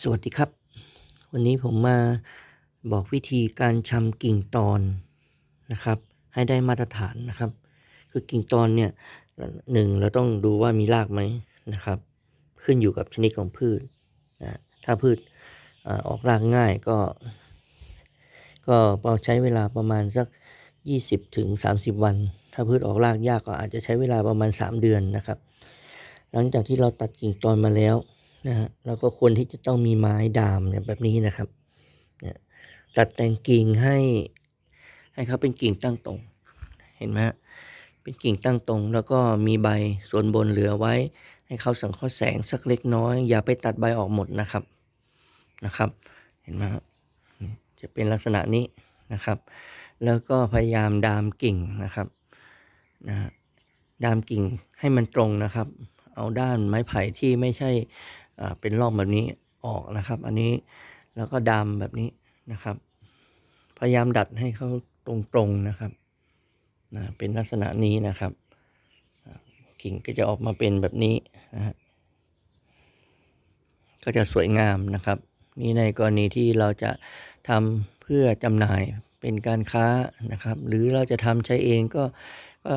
สวัสดีครับ วันนี้ผมมาบอกวิธีการชำกิ่งตอนนะครับ ให้ได้มาตรฐานนะครับ คือกิ่งตอนเนี่ยหนึ่งเราต้องดูว่ามีรากไหมนะครับ ขึ้นอยู่กับชนิดของพืชนะถ้าพืชอออกรากง่ายก็ ก็ใช้เวลาประมาณสัก 20ถึง30 วัน ถ้าพืชออกรากยากก็อาจจะใช้เวลาประมาณ 3 เดือนนะครับ หลังจากที่เราตัดกิ่งตอนมาแล้ว นะฮะเราก็ควรที่จะต้องมีไม้ดามเนี่ยแบบนี้นะครับเนี่ยตัดแต่งกิ่งให้ ให้เขาเป็นกิ่งตั้งตรง เห็นไหมเป็นกิ่งตั้งตรง แล้วก็มีใบส่วนบนเหลือไว้ ให้เขาสังเคราะห์แสงสักเล็กน้อย อย่าไปตัดใบออกหมดนะครับนะครับ เห็นไหมจะเป็นลักษณะนี้นะครับ แล้วก็พยายามดามกิ่งนะครับนะดามกิ่งให้มันตรงนะครับ เอาด้านไม้ไผ่ที่ไม่ใช่ เป็นร่องแบบนี้ออกนะครับ อันนี้แล้วก็ดามแบบนี้นะครับ พยายามดัดให้เขาตรงๆนะครับนะเป็นลักษณะนี้นะครับกิ่งก็จะออกมาเป็นแบบนี้นะฮะก็จะสวยงามนะครับ นี่ในกรณีที่เราจะทำเพื่อจำหน่ายเป็นการค้านะครับ หรือเราจะทำใช้เองก็ก็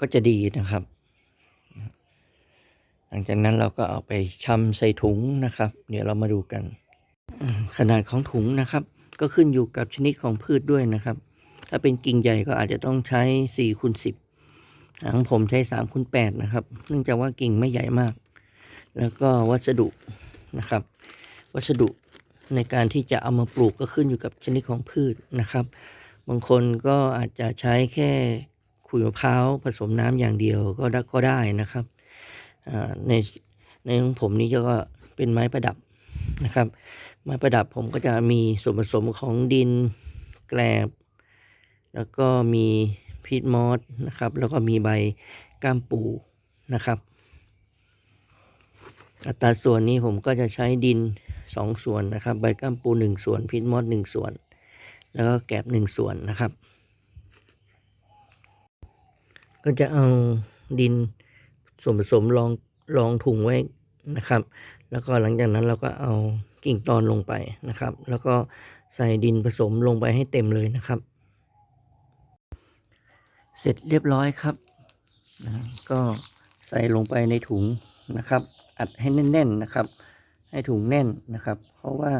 ก็จะดีนะครับ หลังจากนั้นเราก็เอาไปชำใส่ถุงนะครับ เดี๋ยวเรามาดูกัน ขนาดของถุงนะครับ ก็ขึ้นอยู่กับชนิดของพืชด้วยนะครับ ถ้าเป็นกิ่งใหญ่ก็อาจจะต้องใช้4คูณ10ของผมใช้3คูณ8นะครับ เนื่องจากว่ากิ่งไม่ใหญ่มาก แล้วก็วัสดุนะครับ วัสดุในการที่จะเอามาปลูกก็ขึ้นอยู่กับชนิดของพืชนะครับ บางคนก็อาจจะใช้แค่ขุยมะพร้าวผสมน้ำอย่างเดียวก็ได้ก็ได้นะครับ ในในของผมนี่ก็เป็นไม้ประดับนะครับ ไม้ประดับผมก็จะมีส่วนผสมของดินแกลบ แล้วก็มีพีทมอสนะครับ แล้วก็มีใบก้ามปูนะครับ อัตราส่วนนี้ผมก็จะใช้ดินสองส่วนนะครับ ใบก้ามปูหนึ่งส่วนพีทมอสหนึ่งส่วน แล้วก็แกลบหนึ่งส่วนนะครับ ก็จะเอาดิน ส่วนผสมรองรองถุงไว้นะครับ แล้วก็หลังจากนั้นเราก็เอากิ่งตอนลงไปนะครับ แล้วก็ใส่ดินผสมลงไปให้เต็มเลยนะครับ เสร็จเรียบร้อยครับนะก็ใส่ลงไปในถุงนะครับ อัดให้แน่นๆนะครับ ให้ถุงแน่นนะครับ เพราะว่า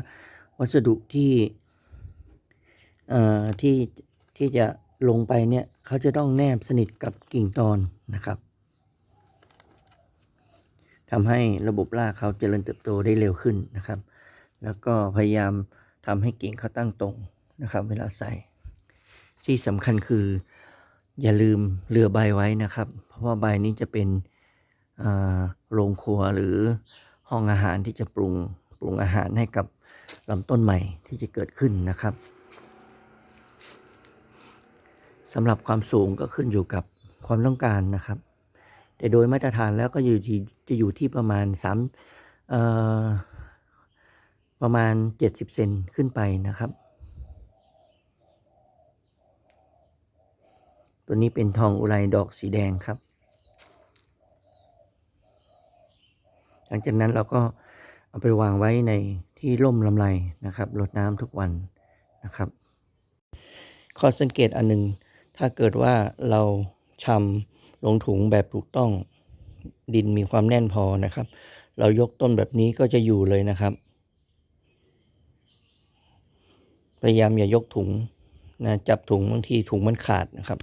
วัสดุที่เอ่อที่ที่จะลงไปเนี่ยเขาจะต้องแนบสนิทกับกิ่งตอนนะครับ ทำให้ระบบรากเขาเจริญเติบโตได้เร็วขึ้นนะครับ แล้วก็พยายามทำให้กิ่งเขาตั้งตรงนะครับ เวลาใส่ ที่สำคัญคือ อย่าลืมเรือใบไว้นะครับ เพราะว่าใบนี้จะเป็นโรงครัวหรือห้องอาหารที่จะปรุงปรุงอาหารให้กับลำต้นใหม่ที่จะเกิดขึ้นนะครับสำหรับความสูงก็ขึ้นอยู่กับความต้องการนะครับ แต่โดยมาตรฐานแล้วก็อยู่ที่จะอยู่ที่ประมาณสามประมาณเจ็ดสิบเซนขึ้นไปนะครับ ตัวนี้เป็นทองอุไรดอกสีแดงครับ หลังจากนั้นเราก็เอาไปวางไว้ในที่ร่มลำไรนะครับรดน้ำทุกวันนะครับข้อสังเกตอันหนึ่งถ้าเกิดว่าเราชำ ลงถุงแบบถูกต้องดินมีความแน่นพอนะครับ เรายกต้นแบบนี้ก็จะอยู่เลยนะครับ พยายามอย่ายกถุงนะจับถุงบางทีถุงมันขาดนะครับ